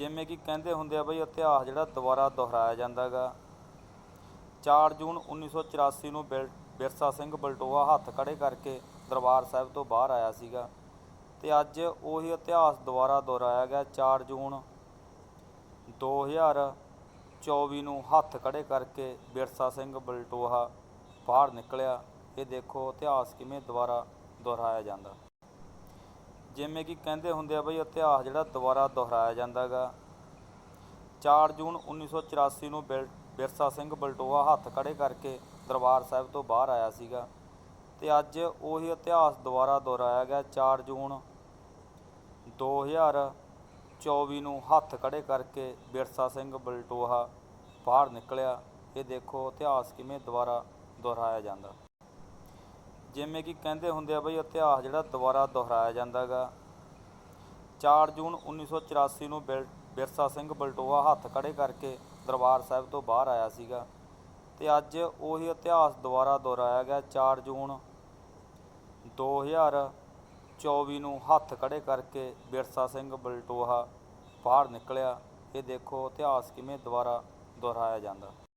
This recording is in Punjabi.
ਜਿਵੇਂ ਕਿ ਕਹਿੰਦੇ ਹੁੰਦੇ ਆ ਬਈ ਇਤਿਹਾਸ ਜਿਹੜਾ ਦੁਬਾਰਾ ਦੁਹਰਾਇਆ ਜਾਂਦਾਗਾ। 4 ਜੂਨ 1984 ਨੂੰ ਬਿਲ- ਬਿਰਸਾ ਸਿੰਘ ਬਲਟੋਆ ਹੱਥ ਖੜੇ ਕਰਕੇ ਦਰਬਾਰ ਸਾਹਿਬ ਤੋਂ ਬਾਹਰ ਆਇਆ ਸੀਗਾ ਤੇ ਅੱਜ ਉਹੀ ਇਤਿਹਾਸ ਦੁਬਾਰਾ ਦੁਹਰਾਇਆ ਗਿਆ 4 ਜੂਨ 2024 ਨੂੰ ਹੱਥ ਖੜੇ ਕਰਕੇ ਬਿਰਸਾ ਸਿੰਘ ਬਲਟੋਹਾ ਬਾਹਰ ਨਿਕਲਿਆ। ਇਹ ਦੇਖੋ ਇਤਿਹਾਸ ਕਿਵੇਂ ਦੁਬਾਰਾ ਦੁਹਰਾਇਆ ਜਾਂਦਾ। ਜਿਵੇਂ ਕਿ ਕਹਿੰਦੇ ਹੁੰਦੇ ਆ ਬਈ ਇਤਿਹਾਸ ਜਿਹੜਾ ਦੁਬਾਰਾ ਦੁਹਰਾਇਆ ਜਾਂਦਾਗਾ। 4 ਜੂਨ 1984 ਨੂੰ ਬਿਲ- ਬਿਰਸਾ ਸਿੰਘ ਬਲਟੋਆ ਹੱਥ ਖੜੇ ਕਰਕੇ ਦਰਬਾਰ ਸਾਹਿਬ ਤੋਂ ਬਾਹਰ ਆਇਆ ਸੀਗਾ ਤੇ ਅੱਜ ਉਹੀ ਇਤਿਹਾਸ ਦੁਬਾਰਾ ਦੁਹਰਾਇਆ ਗਿਆ 4 ਜੂਨ 2024 ਨੂੰ ਹੱਥ ਖੜੇ ਕਰਕੇ ਬਿਰਸਾ ਸਿੰਘ ਬਲਟੋਹਾ ਬਾਹਰ ਨਿਕਲਿਆ। ਇਹ ਦੇਖੋ ਇਤਿਹਾਸ ਕਿਵੇਂ ਦੁਬਾਰਾ ਦੁਹਰਾਇਆ ਜਾਂਦਾ। ਜਿਵੇਂ ਕਿ ਕਹਿੰਦੇ ਹੁੰਦੇ ਆ ਬਈ ਇਤਿਹਾਸ ਜਿਹੜਾ ਦੁਬਾਰਾ ਦੁਹਰਾਇਆ ਜਾਂਦਾਗਾ। 4 ਜੂਨ 1984 ਨੂੰ ਬਿਲ- ਬਿਰਸਾ ਸਿੰਘ ਬਲਟੋਆ ਹੱਥ ਖੜੇ ਕਰਕੇ ਦਰਬਾਰ ਸਾਹਿਬ ਤੋਂ ਬਾਹਰ ਆਇਆ ਸੀਗਾ ਤੇ ਅੱਜ ਉਹੀ ਇਤਿਹਾਸ ਦੁਬਾਰਾ ਦੁਹਰਾਇਆ ਗਿਆ। 4 ਜੂਨ 2024 ਨੂੰ ਹੱਥ ਖੜੇ ਕਰਕੇ ਬਿਰਸਾ ਸਿੰਘ ਬਲਟੋਹਾ ਬਾਹਰ ਨਿਕਲਿਆ। ਇਹ ਦੇਖੋ ਇਤਿਹਾਸ ਕਿਵੇਂ ਦੁਬਾਰਾ ਦੁਹਰਾਇਆ ਜਾਂਦਾ।